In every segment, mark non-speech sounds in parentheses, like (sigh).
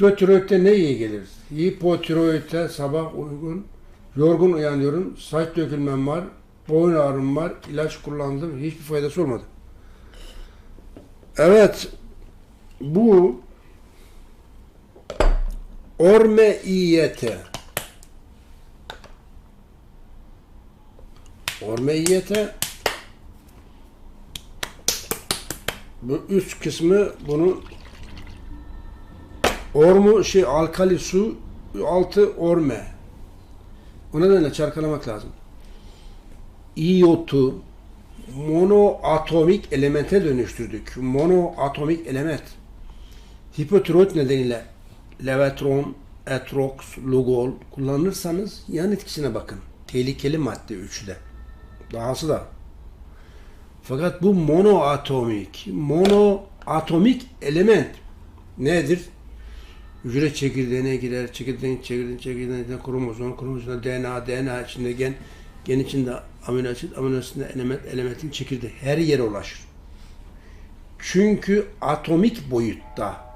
Hipotiroidte ne iyi gelir? Hipotiroidte sabah uygun, yorgun uyanıyorum, saç dökülmem var, boyun ağrım var, ilaç kullandım, hiçbir faydası olmadı. Evet, bu Ormeiyete. Ormeiyete bu üst kısmı bunun ormu şey alkali su altı orme. O nedenle çarkalamak lazım. İyotu monoatomik elemente dönüştürdük. Monoatomik element. Hipotiroid nedeniyle levetron, etrox, lugol kullanırsanız yan etkisine bakın. Tehlikeli madde üçlü. Dahası da. Fakat bu monoatomik, monoatomik element nedir? Hücre çekirdeğine girer, çekirdeğin çekirdeğin çekirdeğine kromozom, kromozomda DNA, DNA içinde gen, gen içinde amino asit, amino asitinde element, elementin çekirdeği her yere ulaşır. Çünkü atomik boyutta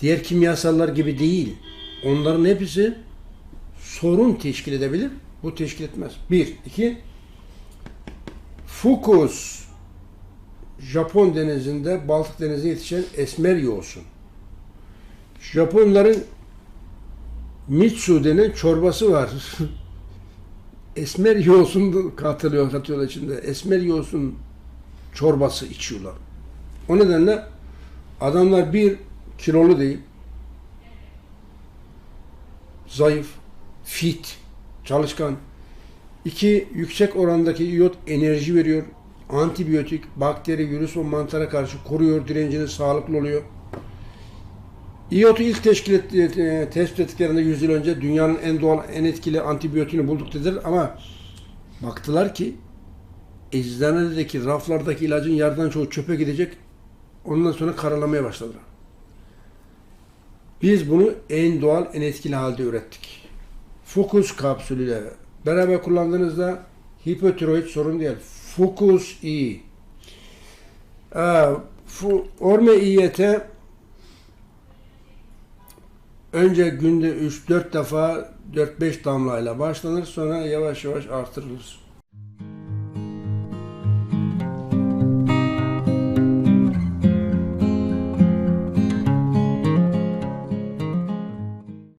diğer kimyasallar gibi değil. Onların hepsi sorun teşkil edebilir. Bu teşkil etmez. Bir. iki Fukus Japon denizinde, Baltık denizinde yetişen esmer yoğursun. Japonların Mitsu denen çorbası var. (laughs) esmer yoğursun katılıyor, katıyorlar içinde. Esmer yoğursun çorbası içiyorlar. O nedenle adamlar bir kilolu değil, zayıf, fit, çalışkan. İki, yüksek orandaki iot enerji veriyor. Antibiyotik, bakteri, virüs ve mantara karşı koruyor, direnciniz sağlıklı oluyor. İyotu ilk teşkil etti, e, tespit ettiklerinde 100 yıl önce dünyanın en doğal, en etkili antibiyotiğini bulduk dediler ama baktılar ki eczanedeki raflardaki ilacın yarıdan çoğu çöpe gidecek. Ondan sonra karalamaya başladılar. Biz bunu en doğal, en etkili halde ürettik. Fokus kapsülüyle beraber kullandığınızda hipotiroid sorun değil. Fokus iyi. Ee, fu, orme iyiyete önce günde 3-4 defa 4-5 damlayla başlanır sonra yavaş yavaş artırılır.